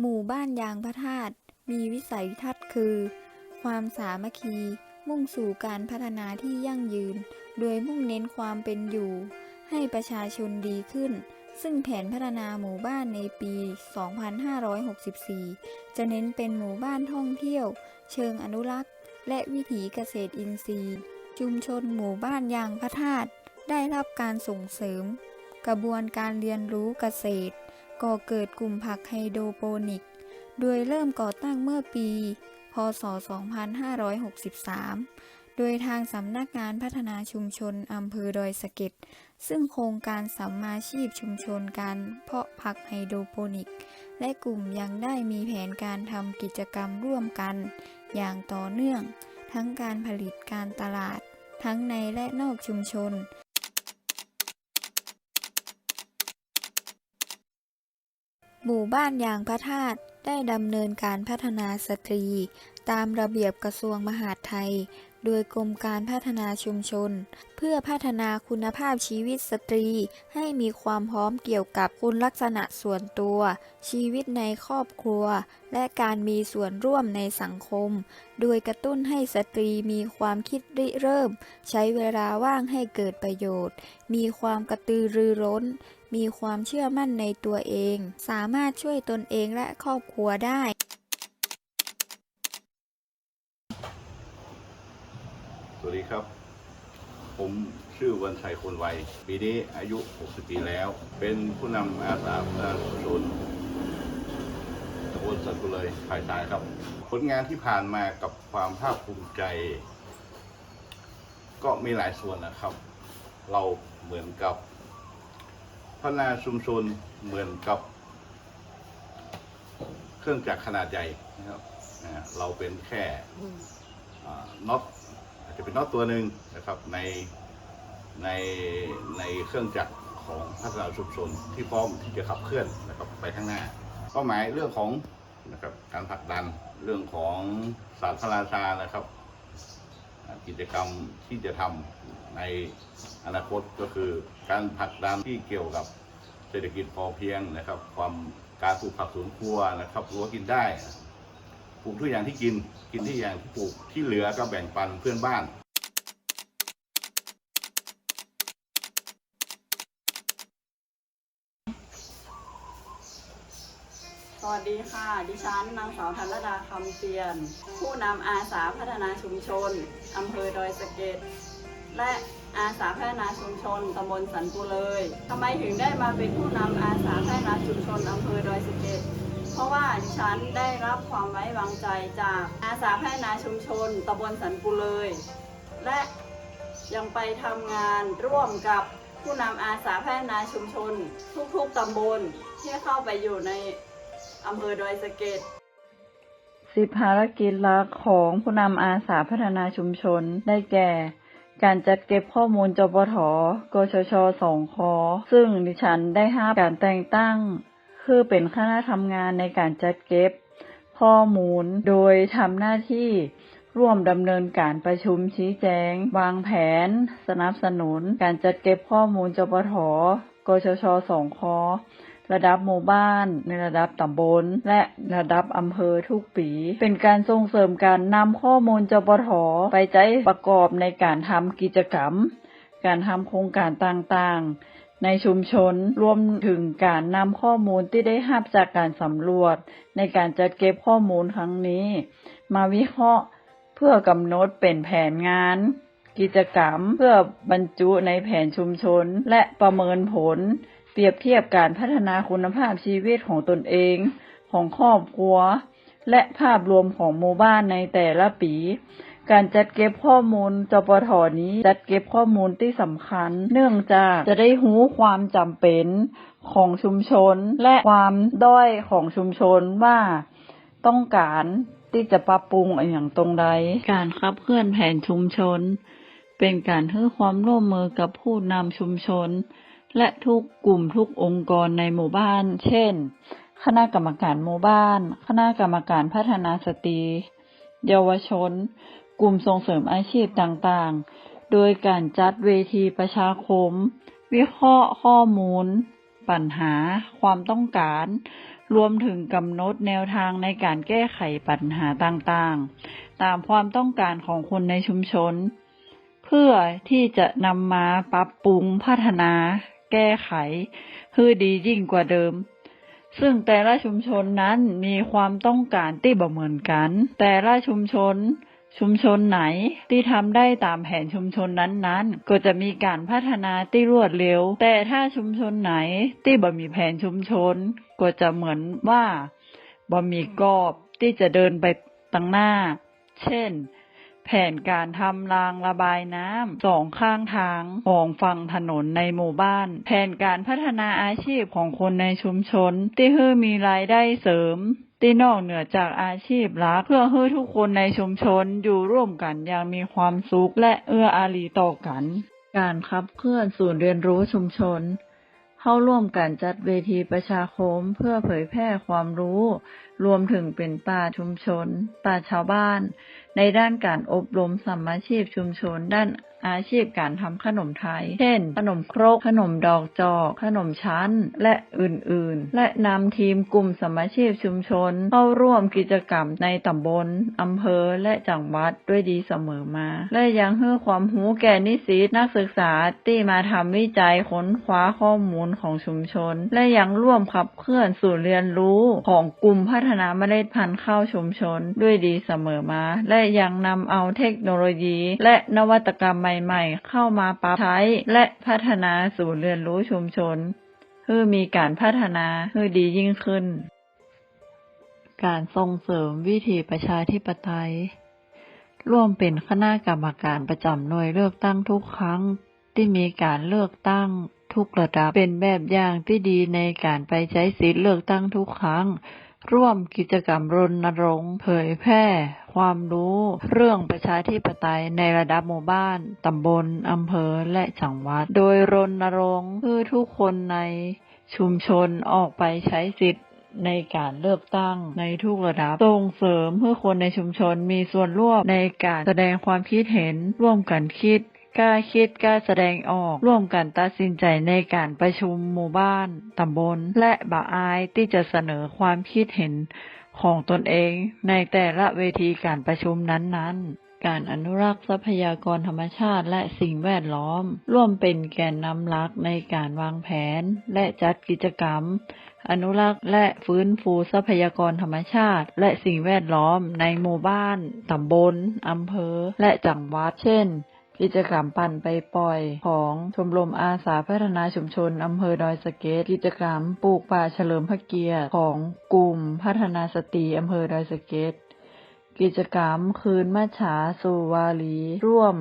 หมู่บ้านยางพระธาตุมีวิสัยทัศน์คือ ความสามัคคี มุ่งสู่การพัฒนาที่ยั่งยืน โดยมุ่งเน้นความเป็นอยู่ ให้ประชาชนดีขึ้น ซึ่งแผนพัฒนาหมู่บ้านในปี 2564 จะเน้นเป็นหมู่บ้านท่องเที่ยว เชิงอนุรักษ์ และวิถีเกษตรอินทรีย์ ชุมชนหมู่บ้านยางพระธาตุได้รับการส่งเสริม กระบวนการเรียนรู้เกษตร ก่อเกิดกลุ่มผักไฮโดรโปนิก โดยเริ่มก่อตั้งเมื่อปี พศ 2563 โดยทางสำนักงานพัฒนาชุมชนอำเภอดอยสะเก็ด ซึ่งโครงการสัมมาชีพชุมชนการเพาะผักไฮโดรโปนิก และกลุ่มยังได้มีแผนการทำกิจกรรมร่วมกัน อย่างต่อเนื่อง ทั้งการผลิตการตลาด ทั้งในและนอกชุมชน หมู่บ้านยางพระธาตุได้ดำเนินการพัฒนาสตรี ตามระเบียบกระทรวงมหาดไทย โดยกรมการพัฒนาชุมชน เพื่อพัฒนาคุณภาพชีวิตสตรี ให้มีความพร้อมเกี่ยวกับคุณลักษณะส่วนตัว ชีวิตในครอบครัว และการมีส่วนร่วมในสังคม โดยกระตุ้นให้สตรีมีความคิดริเริ่ม ใช้เวลาว่างให้เกิดประโยชน์ มีความกระตือรือร้นมีความเชื่อมั่นในตัวเอง สามารถช่วยตนเองและครอบครัวได้ สวัส ดีครับ ผมชื่อวันชัยคนไวปีนี้อายุ 60 ปีแล้ว เป็นผู้นำอาสาประชาชนตำบลสัตว์กุเลยฝ่ายชายครับ ผลงานที่ผ่านมากับความภาคภูมิใจ ก็มีหลายส่วนนะครับ เราเหมือนกับพัฒนาชุมชนเหมือนกับ เครื่องจักรขนาดใหญ่นะครับอ่าเราเป็นแค่อ่าน็อตอา จะเป็นน็อตตัวหนึ่งนะครับในในในเครื่องจักรของพัฒนาชุมชนที่พร้อมที่จะขับเคลื่อนนะครับไปข้างหน้าเป้าหมายเรื่องของนะครับการผลักดันเรื่องของศาสตร์พระราชานะครับ กิจกรรมที่จะทำในอนาคตก็คือการผลักดันที่เกี่ยวกับเศรษฐกิจพอเพียงนะครับ ความการปลูกผักสวนครัวนะครับรั้วกินได้ ปลูกทุกอย่างที่กิน กินที่อย่างที่ปลูกที่เหลือก็แบ่งปันเพื่อนบ้านสวัสดีค่ะ ดิฉันนางสาวธันรดาคำเตียน ผู้นำอาสาพัฒนาชุมชนอำเภอดอยสะเก็ดและอาสาพัฒนาชุมชนตำบลสันปุเลยทำไมถึงได้มาเป็นผู้นำอาสาพัฒนาชุมชนอำเภอดอยสะเก็ด ราะว่าดิฉันได้รับความไว้วางใจจากอาสาพัฒนาชุมชนตำบลสันปุเลย และยังไปทำงานร่วมกับผู้นำอาสาพัฒนาชุมชน ทุกๆตำบลที่เข้าไปอยู่ในอำเภอดอยสะเก็ดสิบภารกิจหลักของผู้นำอาสาพัฒนาชุมชนได้แก่ การจัดเก็บข้อมูลจปทกชชสองคซึ่งดิฉันได้ห้าการแต่งตั้ง คือเป็นคณะทำงานในการจัดเก็บ ข้อมูลโดยทำหน้าที่ร่วมดำเนินการประชุมชี้แจง วางแผน สนับสนุน การจัดเก็บข้อมูลจปทกชชสองคอระดับหมู่บ้าน ในระดับตำบล และระดับอำเภอทุกปี เป็นการส่งเสริมการนำข้อมูลจปทไปใช้ประกอบในการทำกิจกรรม การทำโครงการต่างๆ ในชุมชน รวมถึงการนำข้อมูลที่ได้รับจากการสำรวจ ในการจัดเก็บข้อมูลครั้งนี้ มาวิเคราะห์เพื่อกำหนดเป็นแผนงาน กิจกรรมเพื่อบรรจุในแผนชุมชน และประเมินผล เปรียบเทียบการพัฒนาคุณภาพชีวิตของตนเอง ของครอบครัว และภาพรวมของหมู่บ้านในแต่ละปี การจัดเก็บข้อมูลจปทนี้จัดเก็บข้อมูลที่สำคัญ เนื่องจากจะได้รู้ความจำเป็นของชุมชนและความด้อยของชุมชนว่าต้องการที่จะปรับปรุงอย่างตรงใด การขับเคลื่อนแผนชุมชน เป็นการให้ความร่วมมือกับผู้นำชุมชน และทุกกลุ่มทุกองค์กรในหมู่บ้าน เช่น คณะกรรมการหมู่บ้าน คณะกรรมการพัฒนาสตรี เยาวชน กลุ่มส่งเสริมอาชีพต่างๆ โดยการจัดเวทีประชาคม วิเคราะห์ข้อมูล ปัญหา ความต้องการ รวมถึงกำหนดแนวทางในการแก้ไขปัญหาต่างๆ ตามความต้องการของคนในชุมชน เพื่อที่จะนำมาปรับปรุงพัฒนา แก้ไขให้ดียิ่งกว่าเดิมซึ่งแต่ละชุมชนนั้นมีความต้องการที่บ่เหมือนกัน แต่ละชุมชน ชุมชนไหนที่ทำได้ตามแผนชุมชนนั้นๆ ก็จะมีการพัฒนาที่รวดเร็ว แต่ถ้าชุมชนไหนที่บ่มีแผนชุมชน ก็จะเหมือนว่าบ่มีกรอบที่จะเดินไปตั้งหน้า เช่น แผนการทำรางระบายน้ำสองข้างทางของฝั่งถนนในหมู่บ้าน แผนการพัฒนาอาชีพของคนในชุมชน ที่เพื่อมีรายได้เสริม ที่นอกเหนือจากอาชีพหลักเพื่อให้ทุกคนในชุมชนอยู่ร่วมกันอย่างมีความสุขและเอื้ออารีต่อกัน การขับเคลื่อนศูนย์เรียนรู้ชุมชน เข้าร่วมการจัดเวทีประชาคมเพื่อเผยแพร่ความรู้ รวมถึงเป็นป่าชุมชนป่าชาวบ้าน ในด้านการอบรมสัมมาชีพชุมชนด้าน อาชีพการทำขนมไทย เช่น ขนมครก ขนมดอกจอก ขนมชั้น และอื่นๆ และนำทีมกลุ่มสมาชีพชุมชน เข้าร่วมกิจกรรมในตำบลอำเภอ และจังหวัดด้วยดีเสมอมา และยังให้ความรู้แก่นิสิตนักศึกษาที่มาทำวิจัยค้นคว้าข้อมูลของชุมชน และยังร่วมขับเคลื่อนสู่เรียนรู้ของกลุ่มพัฒนาเมล็ดพันธุ์ข้าวชุมชนด้วยดีเสมอมา และยังนำเอาเทคโนโลยี และนวัตกรรมใหม่ๆ เข้ามาปรับใช้และพัฒนาสู่เรียนรู้ชุมชนเพื่อมีการพัฒนาให้ดียิ่งขึ้น การส่งเสริมวิถีประชาธิปไตย ร่วมเป็นคณะกรรมการประจำหน่วยเลือกตั้งทุกครั้งที่มีการเลือกตั้งทุกระดับเป็นแบบอย่างที่ดีในการไปใช้สิทธิเลือกตั้งทุกครั้ง ร่วมกิจกรรมรณรงค์เผยแพร่ ความรู้เรื่องประชาธิปไตยในระดับหมู่บ้าน ตำบล อำเภอ และจังหวัด โดยรณรงค์เพื่อทุกคนในชุมชนออกไปใช้สิทธิ์ในการเลือกตั้งในทุกระดับส่งเสริมเพื่อคนในชุมชนมีส่วนร่วมในการแสดงความคิดเห็น ร่วมกันคิดกล้าคิดกล้าแสดงออก ร่วมกันตัดสินใจในการประชุมหมู่บ้าน ตำบล และบ่าอายที่จะเสนอความคิดเห็น ของตนเองในแต่ละเวทีการประชุมนั้นๆ การอนุรักษ์ทรัพยากรธรรมชาติและสิ่งแวดล้อม ร่วมเป็นแกนนำหลักในการวางแผน และจัดกิจกรรม อนุรักษ์และฟื้นฟูทรัพยากรธรรมชาติ และสิ่งแวดล้อมในหมู่บ้าน ตำบลอำเภอ และจังหวัดเช่น กิจกรรมปั่นไปปล่อยของชมรมอาสาพัฒนาชุมชนอำเภอดอยสะเก็ดกิจกรรมปลูกป่าเฉลิมพระเกียรติของกลุ่มพัฒนาสตรีอำเภอดอยสะเก็ดกิจกรรมคืนมัฉาสู่วาลีร่วม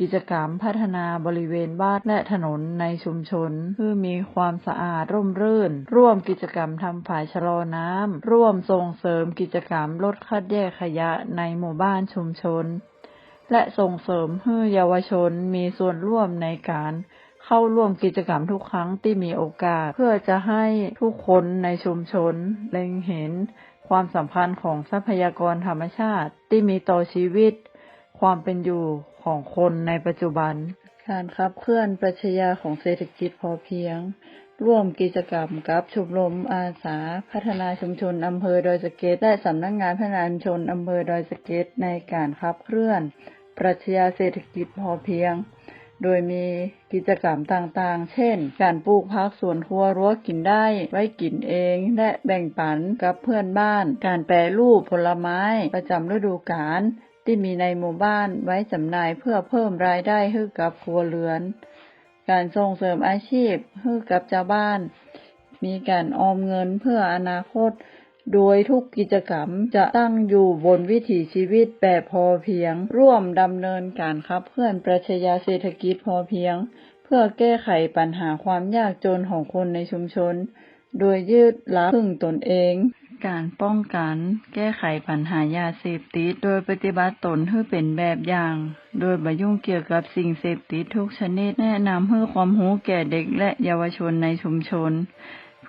กิจกรรมพัฒนาบริเวณบ้านและถนนในชุมชนเพื่อมีความสะอาดร่มรื่น ร่วมกิจกรรมทำฝายชะลอน้ำร่วมส่งเสริมกิจกรรมลดคัดแยกขยะในหมู่บ้านชุมชน และส่งเสริมให้เยาวชนมีส่วนร่วมในการเข้าร่วมกิจกรรมทุกครั้งที่มีโอกาส เพื่อจะให้ทุกคนในชุมชนเล็งเห็นความสำคัญของทรัพยากรธรรมชาติที่มีต่อชีวิต ความเป็นอยู่ของคนในปัจจุบัน การขับเคลื่อนปรัชญาของเศรษฐกิจพอเพียง ร่วมกิจกรรมกับชมรมอาสา พัฒนาชุมชนอำเภอดอยสะเก็ดและสำนักงงานพัฒนาชุมชนอำเภอดอยสะเก็ดในการขับเคลื่อน ปรัชญาเศรษฐกิจพอเพียง โดยมีกิจกรรมต่างๆ เช่น การปลูกพักสวนครัวรั้วกินได้ ไว้กินเอง และแบ่งปันกับเพื่อนบ้าน การแปรรูปผลไม้ ประจำฤดูกาลที่มีในหมู่บ้านไว้จำหน่ายเพื่อเพิ่มรายได้ให้กับครัวเรือน การส่งเสริมอาชีพให้กับชาวบ้าน มีการออมเงินเพื่ออนาคต โดยทุกกิจกรรมจะตั้งอยู่บนวิถีชีวิตแบบพอเพียง ร่วมดำเนินการขับเคลื่อนปรัชญาเศรษฐกิจพอเพียง เพื่อแก้ไขปัญหาความยากจนของคนในชุมชน โดยยืดละพึ่งตนเอง การป้องกัน แก้ไขปัญหายาเสพติด โดยปฏิบัติตนให้เป็นแบบอย่าง โดยบยุ่งเกี่ยวกับสิ่งเสพติดทุกชนิด แนะนำให้ความรู้แก่เด็กและเยาวชนในชุมชน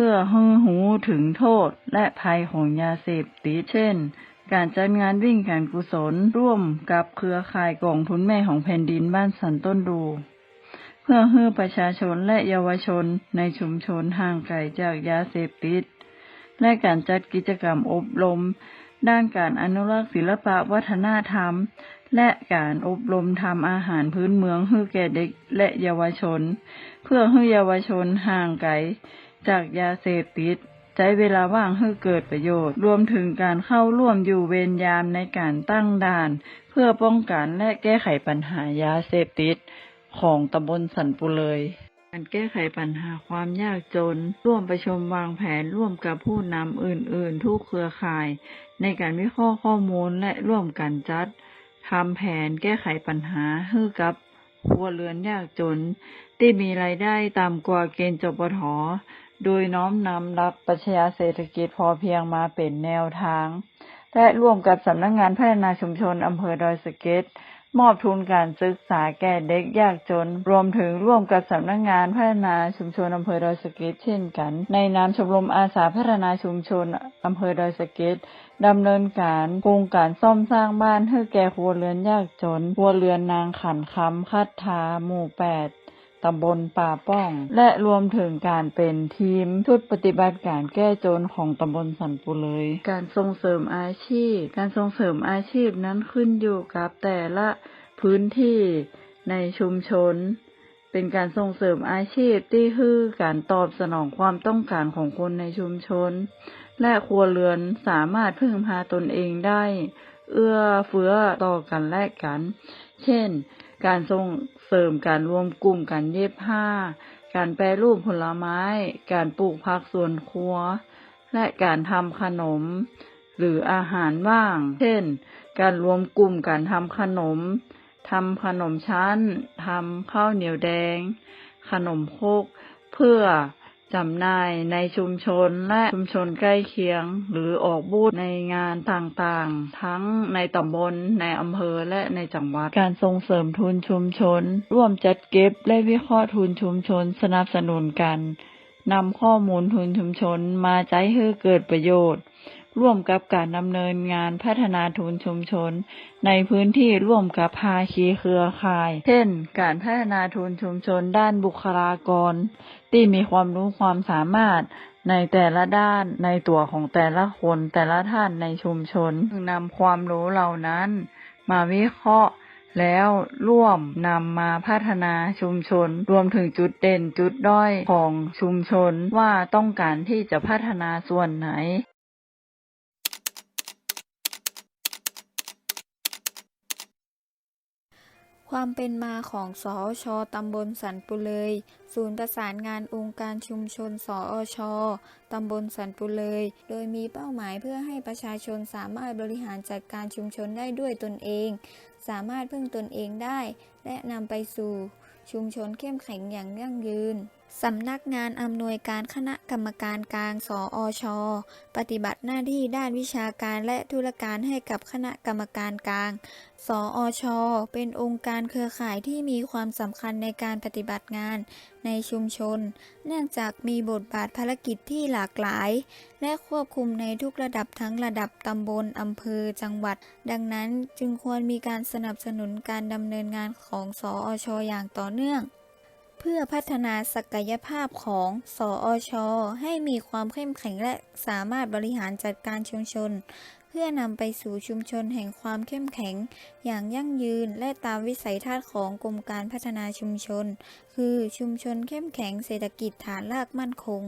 พื่อให้รู้ถึงโทษและภัยของยาเสพติดเช่น การจัดงานวิ่งการกุศลร่วมกับเครือข่ายกองทุนแม่ของแผ่นดินบ้านสันต้นดู เพื่อให้ประชาชนและเยาวชนในชุมชนห่างไกลจากยาเสพติด และการจัดกิจกรรมอบรมด้านการอนุรักษ์ศิลปะวัฒนธรรม และการอบรมทำอาหารพื้นเมืองให้แก่เด็กและเยาวชน เพื่อให้เยาวชนห่างไกล จากยาเสพติด ใช้เวลาว่างให้เกิดประโยชน์ รวมถึงการเข้าร่วมอยู่เวรยามในการตั้งด่าน เพื่อป้องกันและแก้ไขปัญหายาเสพติด ของตำบลสันปุเลยการแก้ไขปัญหาความยากจน ร่วมประชุมวางแผนร่วมกับผู้นำอื่น ๆ ทุกเครือข่าย ในการวิเคราะห์ข้อมูลและร่วมกันจัดทำแผนแก้ไขปัญหาให้กับครัวเรือนยากจน ที่มีรายได้ต่ำกว่าเกณฑ์จบปท โดยน้อมนำหลักปรัชญาเศรษฐกิจพอเพียงมาเป็นแนวทาง และร่วมกับสำนักงงานพัฒนาชุมชนอำเภอดอยสะเก็ดมอบทุนการศึกษาแก่เด็กยากจน รวมถึงร่วมกับสำนักงานพัฒนาชุมชนอำเภอดอยสะเก็ดเช่นกัน ในนามชมรมอาสาพัฒนาชุมชนอำเภอดอยสะเก็ดดำเนินการโครงการซ่อมสร้างบ้านให้แก่ครัวเรือนยากจนครัวเรือนนางขันคำคัดทาหมู่แปด ตำบลป่าป้อง และรวมถึงการเป็นทีมชุดปฏิบัติการแก้จนของตำบลสันปุเลย การส่งเสริมอาชีพ การส่งเสริมอาชีพนั้นขึ้นอยู่กับแต่ละพื้นที่ในชุมชน เป็นการส่งเสริมอาชีพที่คือการตอบสนองความต้องการของคนในชุมชน และครัวเรือนสามารถพึ่งพาตนเองได้ เอื้อเฟื้อต่อกันและกัน เช่น การส่ง เสริมการรวมกลุ่มการเย็บผ้า การแปรรูปผลไม้ การปลูกผักสวนครัว และการทำขนม หรืออาหารว่าง เช่น การรวมกลุ่มการทำขนมทำขนมชั้นทำข้าวเหนียวแดง ขนมคกเพื่อ จำหน่ายในชุมชนและชุมชนใกล้เคียง หรือออกบูธในงานต่างๆ ทั้งในตำบลในอำเภอและในจังหวัด การส่งเสริมทุนชุมชน ร่วมจัดเก็บและวิเคราะห์ทุนชุมชนสนับสนุนกันนำข้อมูลทุนชุมชนมาใช้ให้เกิดประโยชน์ ร่วมกับการดำเนินงานพัฒนาทุนชุมชน ในพื้นที่ร่วมกับภาคีเครือข่าย เช่น การพัฒนาทุนชุมชนด้านบุคลากร ที่มีความรู้ความสามารถในแต่ละด้านในตัวของแต่ละคนแต่ละท่านในชุมชนนำความรู้เหล่านั้น มาวิเคราะห์แล้วร่วมนำมาพัฒนาชุมชน รวมถึงจุดเด่นจุดด้อยของชุมชนว่าต้องการที่จะพัฒนาส่วนไหน ความเป็นมาของสอชตำบลสันปุเลย ศูนย์ประสานงานองค์การชุมชนสอชตำบลสันปุเลย โดยมีเป้าหมายเพื่อให้ประชาชนสามารถบริหารจัดการชุมชนได้ด้วยตนเอง สามารถพึ่งตนเองได้ และนำไปสู่ชุมชนเข้มแข็งอย่างยั่งยืน สำนักงานอำนวยการคณะกรรมการกลาง สอช ปฏิบัติหน้าที่ด้านวิชาการและธุรการให้กับคณะกรรมการกลาง สอช เป็นองค์การเครือข่ายที่มีความสำคัญในการปฏิบัติงานในชุมชน เนื่องจากมีบทบาทภารกิจที่หลากหลาย และควบคุมในทุกระดับทั้งระดับตำบลอำเภอ จังหวัด ดังนั้นจึงควรมีการสนับสนุนการดำเนินงานของสอช อย่างต่อเนื่อง พื่อพัฒนาศักยภาพของ สอช ให้มีความเข้มแข็งและสามารถบริหารจัดการชุมชน เพื่อนำไปสู่ชุมชนแห่งความเข้มแข็ง อย่างยั่งยืนและตามวิสัยทัศน์ของกรมการพัฒนาชุมชน คือชุมชนเข้มแข็งเศรษฐกิจฐานรากมั่นคง